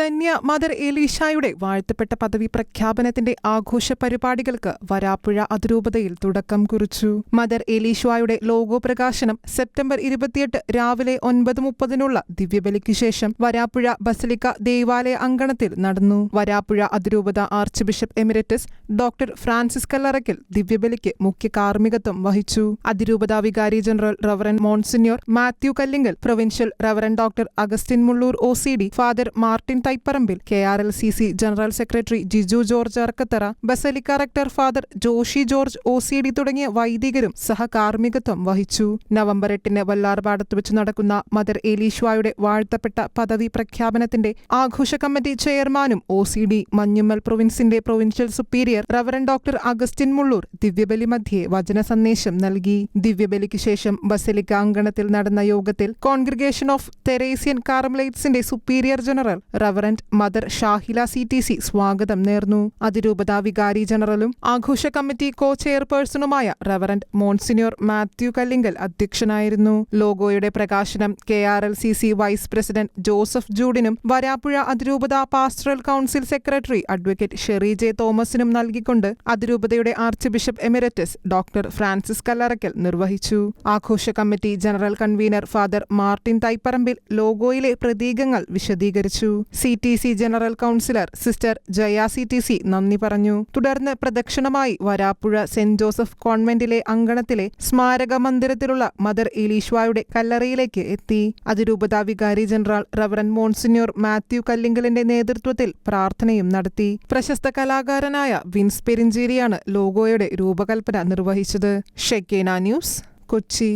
Dhanya mother എലീഷായുടെ വാഴ്ത്തപ്പെട്ട പദവി പ്രഖ്യാപനത്തിന്റെ ആഘോഷ പരിപാടികൾക്ക് വരാപ്പുഴ അതിരൂപതയിൽ തുടക്കം കുറിച്ചു. മദർ എലീഷായുടെ ലോഗോ പ്രകാശനം സെപ്റ്റംബർ ഇരുപത്തിയെട്ട് രാവിലെ ഒൻപത് മുപ്പതിനുള്ള ദിവ്യബലിക്ക് ശേഷം വരാപ്പുഴ ബസലിക്ക ദേവാലയ അങ്കണത്തിൽ നടന്നു. വരാപ്പുഴ അതിരൂപത archbishop emeritus doctor Francis Kallarakkal ദിവ്യബലിക്ക് മുഖ്യ കാർമ്മികത്വം വഹിച്ചു. അതിരൂപത വികാരി general reverend monsignor Mathew Kallinkal provincial reverend doctor Augustine Mulloor O. Father Martin Thaiparambil K R L C C general secretary Jiju George Arakkathara basilica rector father Joshy George O C D തുടങ്ങിയ വൈദികരും സഹകാർമ്മികത്വം വഹിച്ചു. November എട്ടിന് വല്ലാർപാടത്ത് വെച്ച് നടക്കുന്ന mother എലീഷ്വായുടെ വാഴ്ത്തപ്പെട്ട പദവി പ്രഖ്യാപനത്തിന്റെ ആഘോഷ committee ചെയർമാനും O C D Manjummel പ്രൊവിൻസിന്റെ provincial superior reverend doctor Augustine Mulloor ദിവ്യബലി മധ്യേ വചന സന്ദേശം നൽകി. ദിവ്യബലിക്ക് ശേഷം ബസലിക്ക അങ്കണത്തിൽ നടന്ന യോഗത്തിൽ congregation of Teresian കാർമലൈറ്റ്സിന്റെ superior general reverend mother Shahila C T C സ്വാഗതം നേർന്നു. അതിരൂപത വികാരി ജനറലും ആഘോഷ കമ്മിറ്റി കോ ചെയർപേഴ്സണുമായ റവറന്റ് മോൺസിനിയോർ മാത്യു കല്ലിങ്കൽ അധ്യക്ഷനായിരുന്നു. ലോഗോയുടെ പ്രകാശനം K R L C C vice president Joseph ജൂഡിനും Varapuzha അതിരൂപത pastoral council secretary advocate Sherry J തോമസിനും നൽകിക്കൊണ്ട് അതിരൂപതയുടെ archbishop emeritus doctor Francis Kallarakkal നിർവഹിച്ചു. ആഘോഷ committee general convener father Martin Thaiparambil ലോഗോയിലെ പ്രതീകങ്ങൾ വിശദീകരിച്ചു. C T C general councillor sister Jaya C T C നന്ദി പറഞ്ഞു. തുടർന്ന് പ്രദക്ഷിണമായി വരാപ്പുഴ സെന്റ് ജോസഫ് കോൺവെന്റിലെ അങ്കണത്തിലെ സ്മാരക മന്ദിരത്തിലുള്ള മദർ ഇലീഷ്വായുടെ കല്ലറയിലേക്ക് എത്തി. അതിരൂപതാ വികാരി ജനറൽ റവറൻ മോൺസിന്യൂർ മാത്യു കല്ലിങ്കലിന്റെ നേതൃത്വത്തിൽ പ്രാർത്ഥനയും നടത്തി. പ്രശസ്ത കലാകാരനായ വിൻസ് പെരിഞ്ചേരിയാണ് ലോഗോയുടെ രൂപകൽപ്പന നിർവഹിച്ചത്. Shekinah news Kochi.